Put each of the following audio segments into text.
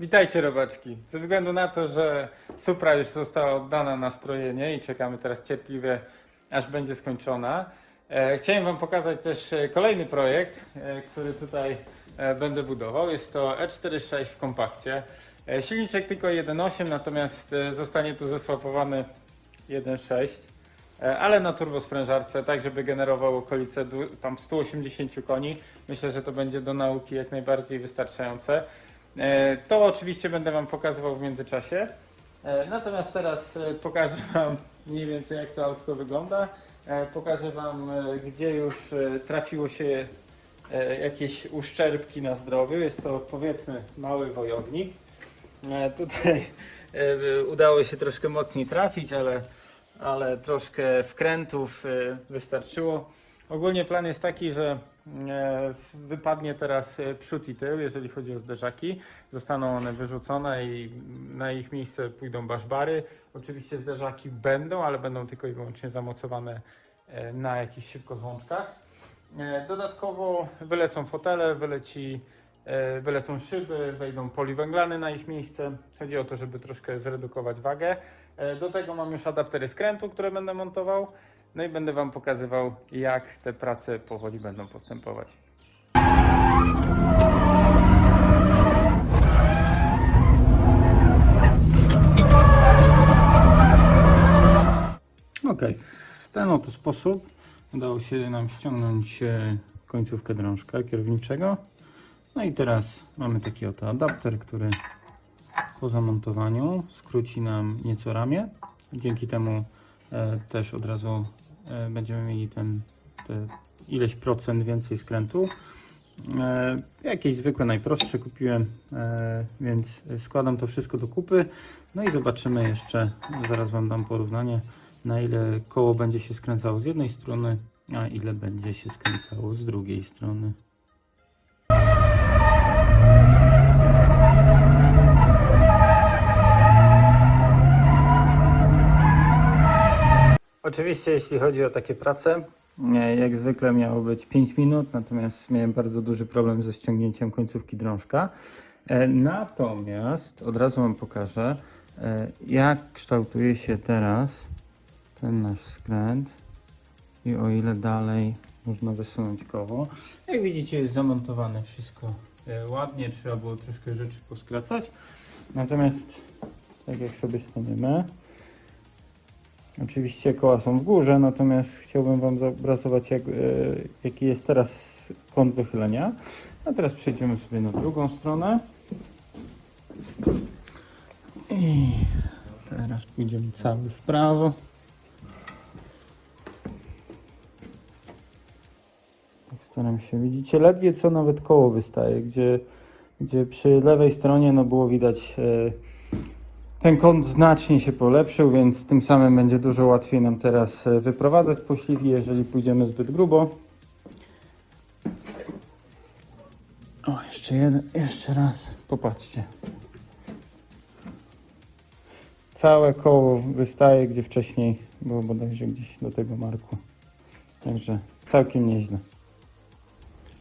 Witajcie robaczki. Ze względu na to, że Supra już została oddana na strojenie i czekamy teraz cierpliwie, aż będzie skończona. E, chciałem Wam pokazać też e, kolejny projekt, e, który tutaj e, będę budował. Jest to E46 w kompakcie. E, silniczek tylko 1.8, natomiast e, zostanie tu zesłapowany 1.6. E, ale na turbosprężarce, tak żeby generował okolice tam 180 koni. Myślę, że to będzie do nauki jak najbardziej wystarczające. E, To oczywiście będę Wam pokazywał w międzyczasie. E, Natomiast teraz e, pokażę Wam mniej więcej jak to autko wygląda. Pokażę Wam gdzie już trafiło się jakieś uszczerbki na zdrowiu. Jest to powiedzmy mały wojownik. Tutaj udało się troszkę mocniej trafić, ale, ale troszkę wkrętów wystarczyło. Ogólnie plan jest taki, że e, wypadnie teraz e, przód i tył, jeżeli chodzi o zderzaki. Zostaną one wyrzucone i na ich miejsce pójdą baszbary. Oczywiście zderzaki będą, ale będą tylko i wyłącznie zamocowane e, na jakichś szybkozłączkach. Dodatkowo wylecą fotele, wyleci, wylecą szyby, wejdą poliwęglany na ich miejsce. Chodzi o to, żeby troszkę zredukować wagę. Do tego mam już adaptery skrętu, które będę montował. No i będę Wam pokazywał, jak te prace powoli będą postępować. Ok, w ten oto sposób udało się nam ściągnąć e, końcówkę drążka kierowniczego. No i teraz mamy taki oto adapter, który po zamontowaniu skróci nam nieco ramię. Dzięki temu e, też od razu będziemy mieli ten te ileś procent więcej skrętu. E, jakieś zwykłe, najprostsze kupiłem, e, więc składam to wszystko do kupy. No i zobaczymy jeszcze, zaraz Wam dam porównanie, na ile koło będzie się skręcało z jednej strony, a ile będzie się skręcało z drugiej strony. Oczywiście, jeśli chodzi o takie prace, jak zwykle miało być 5 minut, natomiast miałem bardzo duży problem ze ściągnięciem końcówki drążka. E, Natomiast od razu Wam pokażę, e, jak kształtuje się teraz ten nasz skręt i o ile dalej można wysunąć koło. Jak widzicie, jest zamontowane wszystko e, ładnie, trzeba było troszkę rzeczy poskracać. Natomiast, tak jak sobie staniemy, Oczywiście koła są w górze, natomiast chciałbym Wam zobrazować, jak, e, jaki jest teraz kąt wychylenia. A teraz przejdziemy sobie na drugą stronę. I teraz pójdziemy cały w prawo. Tak staram się, widzicie, ledwie co nawet koło wystaje, gdzie, gdzie przy lewej stronie no było widać e, ten kąt znacznie się polepszył, więc tym samym będzie dużo łatwiej nam teraz e, wyprowadzać poślizgi, jeżeli pójdziemy zbyt grubo. O, jeszcze jeden, jeszcze raz. Popatrzcie. Całe koło wystaje, gdzie wcześniej było bodajże gdzieś do tego marku. Także całkiem nieźle.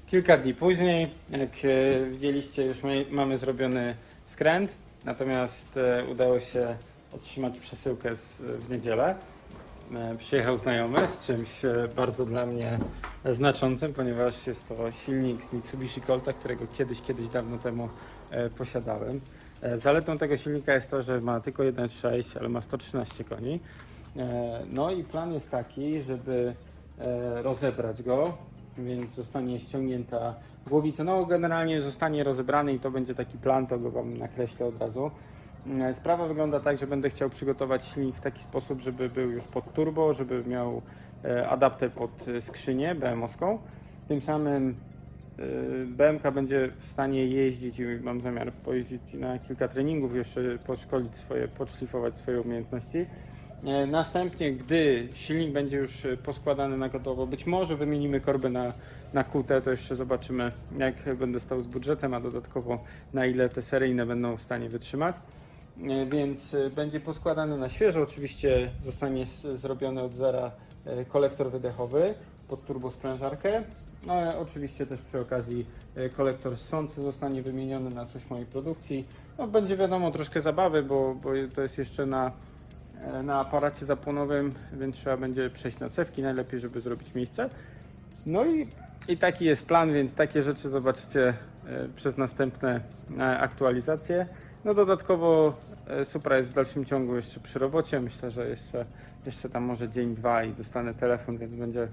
Kilka dni później, jak e, widzieliście, już my, mamy zrobiony skręt, natomiast e, udało się otrzymać przesyłkę z, w niedzielę. E, Przyjechał znajomy z czymś e, bardzo dla mnie znaczącym, ponieważ jest to silnik z Mitsubishi Colta, którego kiedyś, kiedyś dawno temu posiadałem. Zaletą tego silnika jest to, że ma tylko 1.6, ale ma 113 koni. No i plan jest taki, żeby rozebrać go, więc zostanie ściągnięta głowica. No generalnie zostanie rozebrany i to będzie taki plan, to go Wam nakreślę od razu. E, Sprawa wygląda tak, że będę chciał przygotować silnik w taki sposób, żeby był już pod turbo, żeby miał e, adapter pod e, skrzynię BMO-ską. Tym samym e, BMK będzie w stanie jeździć i mam zamiar pojeździć na kilka treningów, jeszcze podszkolić swoje, podszlifować swoje umiejętności. E, Następnie, gdy silnik będzie już e, poskładany na gotowo, być może wymienimy korbę na, na QT, to jeszcze zobaczymy, jak będę stał z budżetem, a dodatkowo na ile te seryjne będą w stanie wytrzymać. E, Więc będzie poskładany na świeżo, oczywiście zostanie zrobiony od zera kolektor wydechowy pod turbosprężarkę. No, oczywiście też przy okazji kolektor ssący zostanie wymieniony na coś mojej produkcji. No, będzie wiadomo troszkę zabawy, bo, bo to jest jeszcze na, na aparacie zapłonowym, więc trzeba będzie przejść na cewki, najlepiej żeby zrobić miejsce. No i, i taki jest plan, więc takie rzeczy zobaczycie e, przez następne e, aktualizacje. No dodatkowo e, Supra jest w dalszym ciągu jeszcze przy robocie. Myślę, że jeszcze, jeszcze tam może dzień, dwa i dostanę telefon, więc będzie,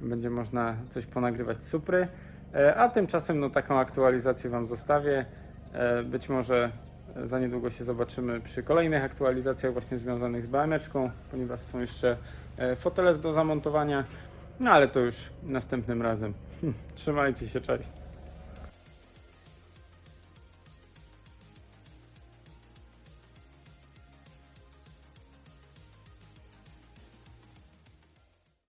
będzie można coś ponagrywać z Supry. E, A tymczasem no, taką aktualizację Wam zostawię. E, Być może za niedługo się zobaczymy przy kolejnych aktualizacjach właśnie związanych z BMeczką, ponieważ są jeszcze e, fotele do zamontowania. No ale to już następnym razem. Trzymajcie się, cześć.